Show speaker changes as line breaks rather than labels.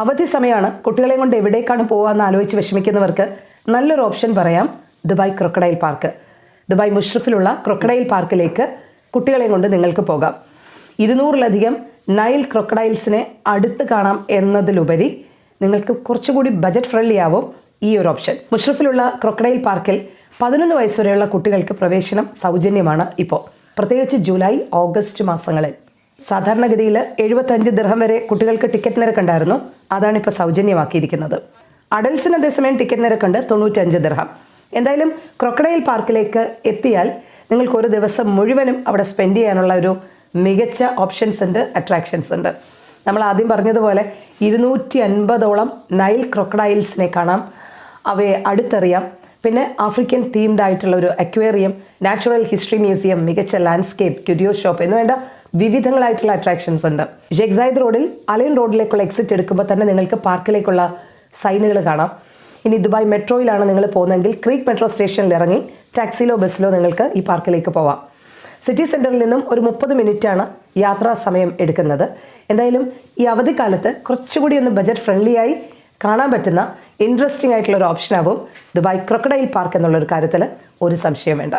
അവധി സമയമാണ് കുട്ടികളെയും കൊണ്ട് എവിടേക്കാണ് പോകാമെന്ന് ആലോചിച്ച് വിഷമിക്കുന്നവർക്ക് നല്ലൊരു ഓപ്ഷൻ പറയാം ദുബായ് ക്രൊക്കഡൈൽ പാർക്ക്. ദുബായ് മുഷ്റഫിലുള്ള ക്രൊക്കഡൈൽ പാർക്കിലേക്ക് കുട്ടികളെയും കൊണ്ട് നിങ്ങൾക്ക് പോകാം. ഇരുന്നൂറിലധികം നൈൽ ക്രൊക്കഡൈൽസിനെ അടുത്ത് കാണാം എന്നതിലുപരി നിങ്ങൾക്ക് കുറച്ചുകൂടി ബജറ്റ് ഫ്രണ്ട്ലി ആവും ഈ ഒരു ഓപ്ഷൻ. മുഷ്റഫിലുള്ള ക്രൊക്കഡൈൽ പാർക്കിൽ പതിനൊന്ന് വയസ്സ് വരെയുള്ള കുട്ടികൾക്ക് പ്രവേശനം സൗജന്യമാണ് ഇപ്പോൾ. പ്രത്യേകിച്ച് ജൂലൈ ഓഗസ്റ്റ് മാസങ്ങളിൽ. സാധാരണഗതിയിൽ എഴുപത്തഞ്ച് ദിർഹം വരെ കുട്ടികൾക്ക് ടിക്കറ്റ് നിരക്കുണ്ടായിരുന്നു. അതാണ് ഇപ്പോൾ സൗജന്യമാക്കിയിരിക്കുന്നത്. അഡൽസിന് അതേസമയം ടിക്കറ്റ് നിരക്കുണ്ട് തൊണ്ണൂറ്റഞ്ച് ദിർഹം. എന്തായാലും ക്രൊക്കഡൈൽ പാർക്കിലേക്ക് എത്തിയാൽ നിങ്ങൾക്ക് ഒരു ദിവസം മുഴുവനും അവിടെ സ്പെൻഡ് ചെയ്യാനുള്ള ഒരു മികച്ച ഓപ്ഷൻസ് ഉണ്ട് അട്രാക്ഷൻസ് ഉണ്ട്. നമ്മൾ ആദ്യം പറഞ്ഞതുപോലെ ഇരുന്നൂറ്റി അൻപതോളം നൈൽ ക്രൊക്കഡൈൽസിനെ കാണാം. അവയെ അടുത്തറിയാം. പിന്നെ ആഫ്രിക്കൻ തീംഡ് ആയിട്ടുള്ള ഒരു അക്വേറിയം നാച്ചുറൽ ഹിസ്റ്ററി മ്യൂസിയം മികച്ച ലാൻഡ്സ്കേപ്പ് ക്യുരിയോ ഷോപ്പ് എന്ന് വേണ്ട വിവിധങ്ങളായിട്ടുള്ള അട്രാക്ഷൻസ് ഉണ്ട്. ജെഗ്സൈദ് റോഡിൽ അലയൻ റോഡിലേക്കുള്ള എക്സിറ്റ് എടുക്കുമ്പോൾ തന്നെ നിങ്ങൾക്ക് പാർക്കിലേക്കുള്ള സൈനുകൾ കാണാം. ഇനി ദുബായ് മെട്രോയിലാണ് നിങ്ങൾ പോകുന്നതെങ്കിൽ ക്രീക്ക് മെട്രോ സ്റ്റേഷനിൽ ഇറങ്ങി ടാക്സിയിലോ ബസ്സിലോ നിങ്ങൾക്ക് ഈ പാർക്കിലേക്ക് പോവാം. സിറ്റി സെന്ററിൽ നിന്നും ഒരു മുപ്പത് മിനിറ്റാണ് യാത്രാ സമയം എടുക്കുന്നത്. എന്തായാലും ഈ അവധിക്കാലത്ത് കുറച്ചുകൂടി ഒന്ന് ബജറ്റ് ഫ്രണ്ട്ലിയായി കാണാൻ പറ്റുന്ന ഇൻട്രസ്റ്റിംഗ് ആയിട്ടുള്ള ഒരു ഓപ്ഷനാവും ദുബായ് ക്രൊക്കഡൈൽ പാർക്ക് എന്നുള്ളൊരു കാര്യത്തിൽ ഒരു സംശയം വേണ്ട.